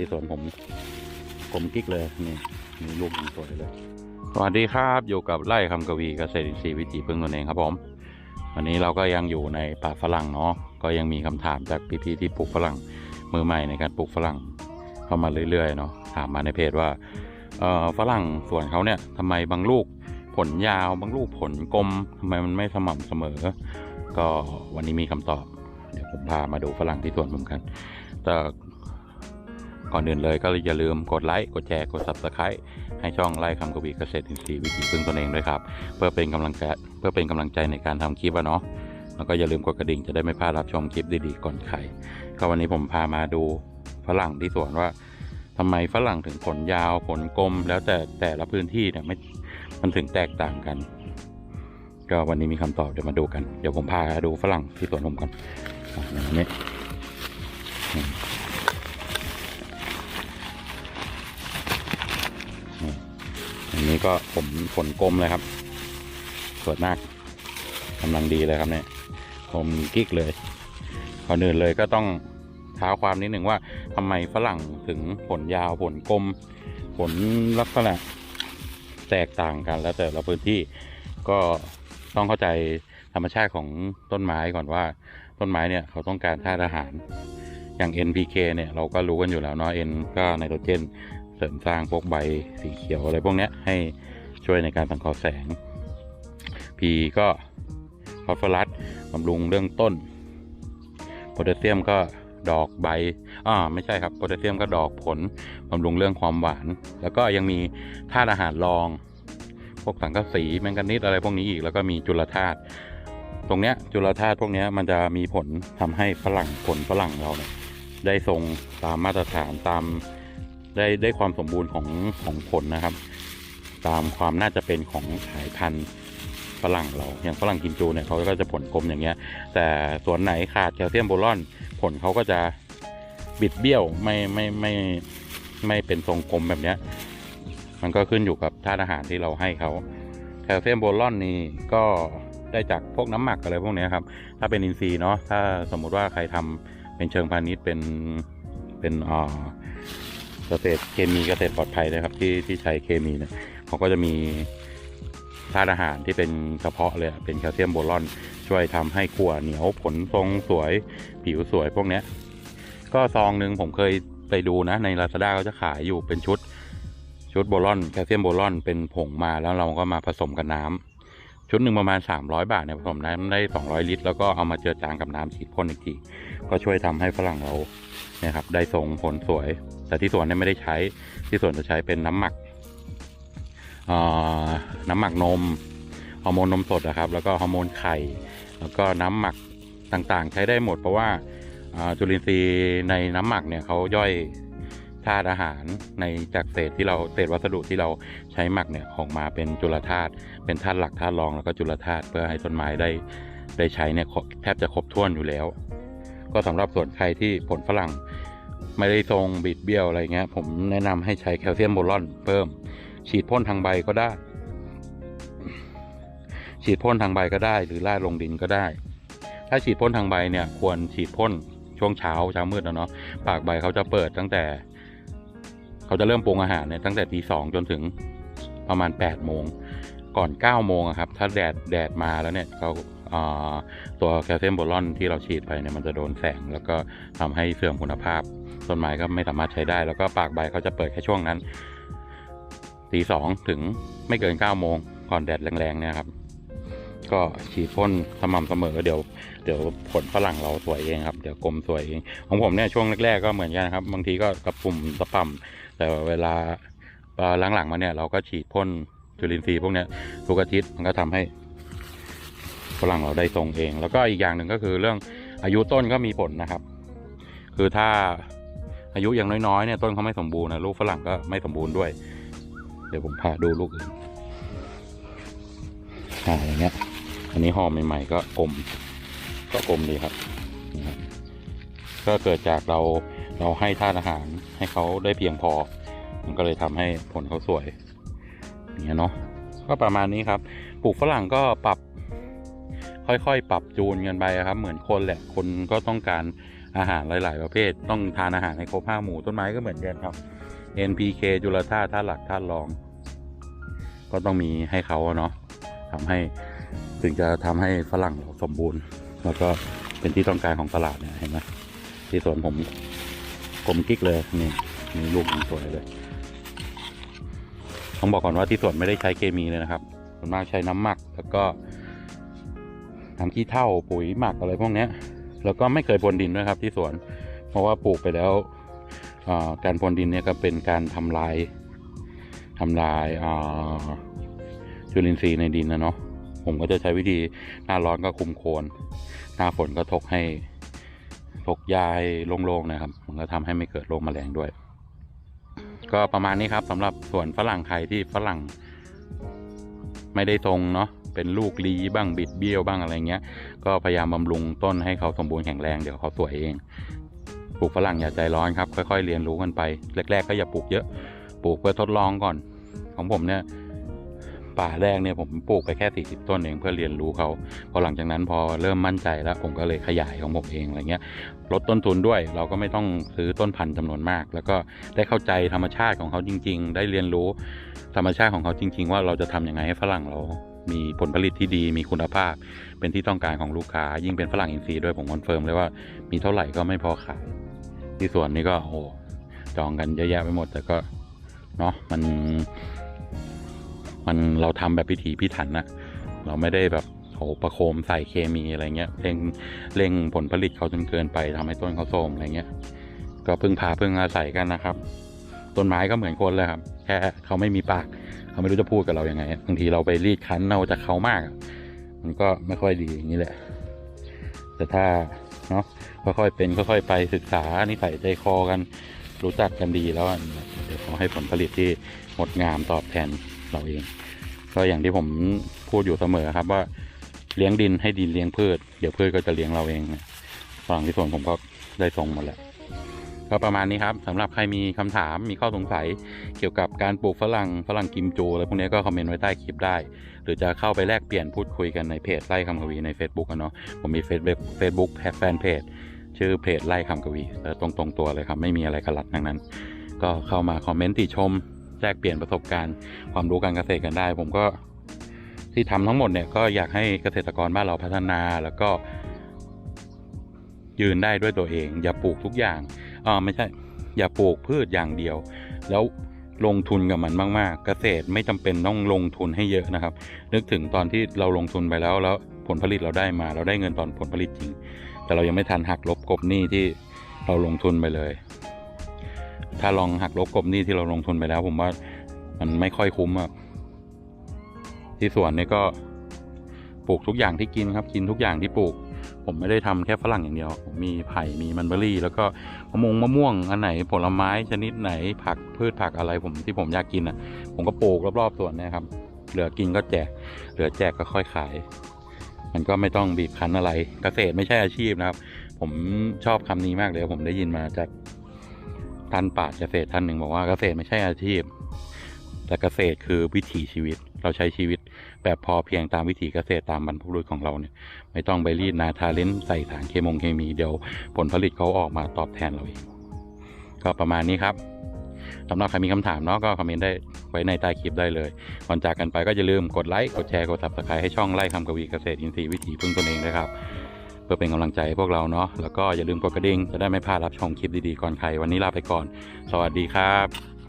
ที่สวนผมกลมกิ๊กเลยนี่มีลูกสวยเลย สวัสดีครับอยู่กับไร่คำกวีเกษตรอินทรีย์วิถีพึ่งตนเองครับผม วันนี้เราก็ยังอยู่ในป่าฝรั่งเนาะก็ยังมีคำถามจากพี่ๆที่ปลูกฝรั่งมือใหม่ในการปลูกฝรั่งเข้ามาเรื่อยๆเนาะถามมาในเพจว่าเอ่อฝรั่งสวนเขาเนี่ยทำไมบางลูกผลยาวบางลูกผลกลมทำไมมันไม่สม่ำเสมอ ก็วันนี้มีคำตอบ เดี๋ยวผมพามาดูฝรั่งที่สวนผมกัน แต่ ก่อนอื่นเลยก็อย่าลืมกดไลค์ กดแชร์ กด subscribe ให้ช่องไล่คำกวีเกษตรอินทรีย์วิถีพึ่งตนเองด้วยครับ เพื่อเป็นกำลังใจเพื่อเป็นกำลังใจในการทำคลิปอะเนาะ แล้วก็อย่าลืมกดกระดิ่งจะได้ไม่พลาดรับชมคลิปดีๆก่อนใคร ก็วันนี้ผมพามาดูฝรั่งที่สวนว่าทำไมฝรั่งถึงผลยาวผลกลม แล้วแต่แต่ละพื้นที่เนี่ยไม่มันถึงแตกต่างกัน ก็วันนี้มีคำตอบเดี๋ยวมาดูกัน เดี๋ยวผมพาดูฝรั่งที่สวนผมก่อนอย่างนี้อืมนี่ นี้ก็ผมผลกลมเลยครับ สวยมากกำลังดีเลยครับเนี่ยผมกิ๊กเลยก่อนอื่นเลยก็ต้องท้าความนิดหนึ่งว่าทำไมฝรั่งถึงผลยาวผลกลม ผลลักษณะแตกต่างกันแล้วแต่ละพื้นที่ก็ต้องเข้าใจธรรมชาติของต้นไม้ก่อนว่าต้นไม้เนี่ยเขาต้องการธาตุอาหารอย่าง NPK เนี่ยเราก็รู้กันอยู่แล้วเนาะ N ก็ไนโตรเจน เสริมสร้างพวกใบสีเขียวอะไรพวกนี้ให้ช่วยในการสังเคราะห์แสง P ก็ฟอสฟอรัสบำรุงเรื่องต้นโพแทสเซียมก็ดอกใบอ่าไม่ใช่ครับโพแทสเซียมก็ดอกผลบำรุงเรื่องความหวาน แล้วก็ยังมีธาตุอาหารรอง พวกสังกะสีแมงกานีสอะไรพวกนี้อีกแล้วก็มีจุลธาตุตรงเนี้ยจุลธาตุพวกเนี้ยมันจะมีผลทำให้ฝรั่งผลฝรั่งเราเนี่ยได้ทรงตามมาตรฐานตาม ได้ได้ความสมบูรณ์ของของผลนะครับ ตามความน่าจะเป็นของสายพันธุ์ฝรั่งเราอย่างฝรั่งกินจูเนี่ยเขาก็จะผลกลมอย่างเงี้ย แต่ส่วนไหนขาดแคลเซียมโบรอน ผลเขาก็จะบิดเบี้ยวไม่ไม่ไม่ไม่เป็นทรงกลมแบบเนี้ย มันก็ขึ้นอยู่กับธาตุอาหารที่เราให้เขาแคลเซียมโบรอนนี่ก็ได้จากพวกน้ำหมักอะไรพวกเนี้ยครับ ถ้าเป็นอินทรีย์เนาะถ้าสมมุติว่าใครทำเป็นเชิงพาณิชย์เป็นเป็นอ่า เกษตรเคมีเกษตรปลอดภัยนะครับ ที่ที่ใช้เคมีเนี่ยเขาก็จะมีธาตุอาหารที่เป็นเฉพาะเลยเป็นแคลเซียมโบรอน ช่วยทำให้ขั่วเหนียวผลทรงสวย ผิวสวยพวกเนี้ย ก็ซองหนึ่งผมเคยไปดูนะ ใน Lazada เขาจะขายอยู่เป็นชุด ชุดโบรอนแคลเซียมโบรอนเป็นผงมาแล้วเราก็มาผสมกับน้ำ ชุดหนึ่งประมาณ 300 บาทเนี่ยผสมน้ำได้ 200 ลิตร แล้วก็เอามาเจือจางกับน้ำฉีดพ่นอีกทีก็ช่วยทำให้ฝรั่งเราเนี่ยครับได้ทรงผลสวย แต่ที่สวนเนี่ยไม่ได้ใช้ที่สวนจะใช้เป็นน้ำหมักเอ่อน้ำหมักนมฮอร์โมนนมสดนะครับ แล้วก็ฮอร์โมนไข่ แล้วก็น้ำหมักต่างๆ ใช้ได้หมดเพราะว่าอ่าจุลินทรีย์ในน้ำหมักเนี่ยเขาย่อย ธาตุอาหารในจากเศษที่เราเศษวัสดุที่เราใช้หมักเนี่ยออกมาเป็นจุลธาตุเป็นธาตุหลักธาตุรองแล้วก็จุลธาตุเพื่อให้ต้นไม้ได้ได้ใช้เนี่ยครบแทบจะครบถ้วนอยู่แล้ว ก็สำหรับส่วนใครที่ผลฝรั่งไม่ได้ทรงบิดเบี้ยวอะไรเงี้ย ผมแนะนำให้ใช้แคลเซียมโบรอนเพิ่ม ฉีดพ่นทางใบก็ได้ ฉีดพ่นทางใบก็ได้ หรือลาดลงดินก็ได้ ถ้าฉีดพ่นทางใบเนี่ย ควรฉีดพ่นช่วงเช้าเช้ามืดแล้วเนาะปากใบเขาจะเปิดตั้งแต่ เขาจะเริ่มปรุงอาหารเนี่ยตั้งแต่ตีสองจนถึงประมาณ8ปดโมงก่อน9ก้าโมงครับถ้าแดดแดดมาแล้วเนี่ยเขาตัวแคลเซียมโบรอนที่เราฉีดไปเนี่ยมันจะโดนแสง แล้วก็ทำให้เสื่อมคุณภาพต้นไม้ก็ไม่สามารถใช้ได้ แล้วก็ปากใบเขาจะเปิดแค่ช่วงนั้นตีสองถึงไม่เกิน9ก้าโมงก่อนแดดแรงๆเนี่ยครับ ก็ฉีดพ่นสม่ำเสมอเดี๋ยวเดี๋ยวผลฝรั่งเราสวยเองครับเดี๋ยวกลมสวยเอง ของผมเนี่ยช่วงแรกๆก็เหมือนกันครับ บางทีก็กระปุ่มตะป่ำแต่เวลาหลังๆมาเนี่ยเราก็ฉีดพ่นจุลินทรีย์พวกเนี้ยทุกอาทิตย์มันก็ทำให้ฝรั่งเราได้ทรงเอง แล้วก็อีกอย่างหนึ่งก็คือเรื่องอายุต้นก็มีผลนะครับ คือถ้าอายุยังน้อยๆเนี่ยต้นเขาไม่สมบูรณ์นะลูกฝรั่งก็ไม่สมบูรณ์ด้วย เดี๋ยวผมพาดูลูกอื่นอ่าอย่างเงี้ย อันนี้ห่อใหม่ ๆ ก็กลมก็กลมดีครับนะครับ ก็เกิดจากเราเราให้ธาตุอาหารให้เขาได้เพียงพอ มันก็เลยทำให้ผลเขาสวยอย่างเงี้ยเนาะก็ประมาณนี้ครับปลูกฝรั่งก็ปรับ ค่อยๆ ปรับจูนกันไปครับ เหมือนคนแหละคนก็ต้องการอาหารหลาย ๆ ประเภท ต้องทานอาหารให้ครบห้าหมู่ต้นไม้ก็เหมือนกันครับ NPK จุลธาตุธาตุหลักธาตุรอง ก็ต้องมีให้เขาเนาะทำให้ ถึงจะทำให้ฝรั่งสมบูรณ์ แล้วก็เป็นที่ต้องการของตลาดเนี่ยเห็นไหมที่สวนผมกลมกิ๊กเลยนี่มีลูกมันสวยเลยต้องบอกก่อนว่าที่สวนไม่ได้ใช้เคมีเลยนะครับส่วนมากใช้น้ำหมัก แล้วก็น้ำขี้เถ้าปุ๋ยหมักอะไรพวกเนี้ยแล้วก็ไม่เคยพรวนดินด้วยครับ ที่สวน เพราะว่าปลูกไปแล้วการพรวนดินเนี่ยก็เป็นการทำลายทำลายจุลินทรีย์ในดินนะเนาะ ผมก็จะใช้วิธีหน้าร้อนก็คุมโคน หน้าฝนก็ถกให้ถกยายโล่งๆนะครับ มันก็ทำให้ไม่เกิดโรคแมลงด้วย ก็ประมาณนี้ครับสำหรับสวนฝรั่งใครที่ฝรั่ง ไม่ได้ทรงเนาะเป็นลูกลีบ้างบิดเบี้ยวบ้างอะไรเงี้ย ก็พยายามบำรุงต้นให้เขาสมบูรณ์แข็งแรงเดี๋ยวเขาสวยเองปลูกฝรั่งอย่าใจร้อนครับค่อยๆเรียนรู้กันไปแรกๆก็อย่าปลูกเยอะ ปลูกเพื่อทดลองก่อน ของผมเนี่ย ป่าแรกเนี่ยผมปลูกไปแค่ 40 ต้นเองเพื่อเรียนรู้เขาพอหลังจากนั้นพอเริ่มมั่นใจแล้วผมก็เลยขยายของผมเองอะไรเงี้ยลดต้นทุนด้วยเราก็ไม่ต้องซื้อต้นพันธุ์จำนวนมาก แล้วก็ได้เข้าใจธรรมชาติของเขาจริง ๆ ได้เรียนรู้ธรรมชาติของเขาจริง ๆ ว่าเราจะทำยังไงให้ฝรั่งเรามีผลผลิตที่ดีมีคุณภาพ เป็นที่ต้องการของลูกค้า ยิ่งเป็นฝรั่งอินทรีย์ด้วยผมคอนเฟิร์มเลยว่ามีเท่าไหร่ก็ไม่พอขาย ที่สวนนี้ก็โอ้จองกันเยอะแยะไปหมดแต่ก็เนาะมัน มันเราทำแบบพิถีพิถันนะเราไม่ได้แบบโหประโคมใส่เคมีอะไรเงี้ยเร่งเร่งผลผลิตเขาจนเกินไปทำให้ต้นเขาโทรมอะไรเงี้ย ก็พึ่งพาพึ่งอาศัยกันนะครับ ต้นไม้ก็เหมือนคนเลยครับ แค่เขาไม่มีปาก เขาไม่รู้จะพูดกับเรายัางไงบางทีเราไปรีดคั้นเอาจากเขามาก มันก็ไม่ค่อยดีอย่างนี้แหละ แต่ถ้าเนาะค่อยๆเป็นค่อยๆไปศึกษานิสัยใจคอกันรู้จักกันดีแล้ว ดี๋ยวเขาให้ผลผลิตที่งดงามตอบแทนเราเอง ก็อย่างที่ผมพูดอยู่เสมอครับว่าเลี้ยงดินให้ดินเลี้ยงพืช เดี๋ยวพืชก็จะเลี้ยงเราเองนะฝั่งที่สวนผมก็ได้ทรงหมดแล้วก็ประมาณนี้ครับสำหรับใครมีคำถามมีข้อสงสัย เกี่ยวกับการปลูกฝรั่งฝรั่งกิมจูอะไรพวกนี้ก็คอมเมนต์ไว้ใต้คลิปได้ หรือจะเข้าไปแลกเปลี่ยนพูดคุยกันในเพจไล่คำกวีใน Facebook กันเนาะผมมีเฟซบุ๊กเฟซบุ๊กแฟนเพจชื่อเพจไล่คำกวีแล้วตรงตรงๆตัวเลยครับ ไม่มีอะไรกระลัดทั้งนั้น ก็เข้ามาคอมเมนต์ติชมแลกเปลี่ยนประสบการณ์ความรู้การเกษตรกันได้ ผมก็ที่ทำทั้งหมดเนี่ยก็อยากให้เกษตรกรบ้านเราพัฒนาแล้วก็ ยืนได้ด้วยตัวเอง อย่าปลูกทุกอย่างอ่าไม่ใช่ อย่าปลูกพืชอย่างเดียว แล้วลงทุนกับมันมากๆ เกษตรไม่จำเป็นต้องลงทุนให้เยอะนะครับ นึกถึงตอนที่เราลงทุนไปแล้วแล้วผลผลิตเราได้มา เราได้เงินตอนผลผลิตจริง แต่เรายังไม่ทันหักลบกบหนี้ที่เราลงทุนไปเลย ถ้าลองหักลบกบหนี้ที่เราลงทุนไปแล้ว ผมว่ามันไม่ค่อยคุ้มอะที่สวนนี่ก็ปลูกทุกอย่างที่กินครับ กินทุกอย่างที่ปลูก ผมไม่ได้ทำแค่ฝรั่งอย่างเดียว ผมมีไผ่มีมันเบอรี่ แล้วก็มะม่วงมะม่วงอันไหนผลไม้ชนิดไหนผักพืชผักอะไรผมที่ผมอยากกินอะ ผมก็ปลูกรอบๆสวนนี่ยครับ เหลือกินก็แจก เหลือแจกก็ค่อยขาย มันก็ไม่ต้องบีบคั้นอะไร เกษตรไม่ใช่อาชีพนะครับ ผมชอบคำนี้มากเลยผมได้ยินมาจาก ท่านปราเกษตรท่านหนึ่งบอกว่าเกษตรไม่ใช่อาชีพ แต่เกษตรคือวิถีชีวิต เราใช้ชีวิต แบบพอเพียงตามวิถีเกษตรตามบรรพบุรุษของเราเนี่ย ไม่ต้องไปรีดนาทาเลนใส่สารเคมงเคมีเดี๋ยว ผลผลิตเขาออกมาตอบแทนเราเองก็ประมาณนี้ครับสำหรับใครมีคำถามเนาะก็คอมเมนต์ได้ไว้ในใต้คลิปได้เลย ก่อนจากกันไปก็อย่าลืมกดไลค์ กดแชร์ กด subscribe ให้ช่องไล่คำกวีเกษตรอินทรีย์วิถีพึ่งตนเองนะครับ พื่อเป็นกำลังใจให้พวกเราเนาะแล้วก็อย่าลืมกดกระดิ่งจะได้ไม่พลาดรับชมคลิปดีๆก่อนใครวันนี้ลาไปก่อน สวัสดีครับ